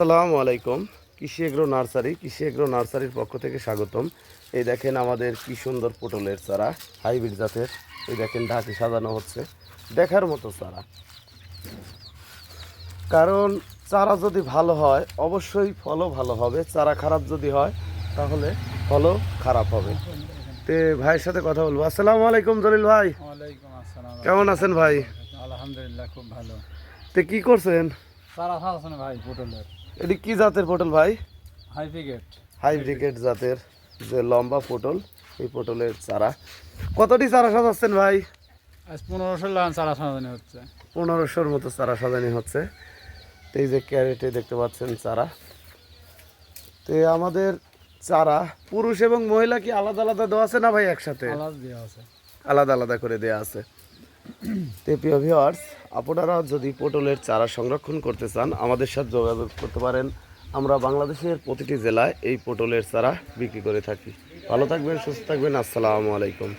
আসসালামু আলাইকুম। কৃষি এগ্রো নার্সারি কৃষি এগ্রো নার্সারির পক্ষ থেকে স্বাগতম। এই দেখেন আমাদের কি সুন্দর পটলের চারা হাইব্রিড জাতের। এই দেখেন ঢাকি সাজানো হচ্ছে। দেখার মতো চারা। কারণ চারা যদি ভালো হয় অবশ্যই ফলও ভালো হবে। চারা খারাপ যদি হয় তাহলে ফলও খারাপ হবে। তে ভাইয়ের সাথে কথা বলব। আসসালামু আলাইকুম জলিল ভাই। কেমন আছেন ভাই? আলহামদুলিল্লাহ খুব ভালো। তে কি করছেন? সারা ভাই পটলের। এটি কি জাতের পটল ভাই? High brigade. হাই ব্রিগেড জাতের যে লম্বা পটল এই পটলের চারা। কতটি চারা সাজাচ্ছেন ভাই? আজ পনেরোশো চারা সাজানো হচ্ছে। পনেরোশোর মতো চারা সাজানি হচ্ছে। তো এই যে ক্যারেটে দেখতে পাচ্ছেন চারা। তো আমাদের চারা পুরুষ এবং মহিলা কি আলাদা আলাদা দেওয়া আছে না ভাই একসাথে? আলাদা আলাদা আলাদা করে দেওয়া আছে। তো প্রিয় ভিওয়ার্স আপনারা যদি পটলের চারা সংরক্ষণ করতে চান, আমাদের সাথে যোগাযোগ করতে পারেন। আমরা বাংলাদেশের প্রতিটি জেলায় এই পটলের চারা বিক্রি করে থাকি। ভালো থাকবেন, সুস্থ থাকবেন। আসসালামু আলাইকুম।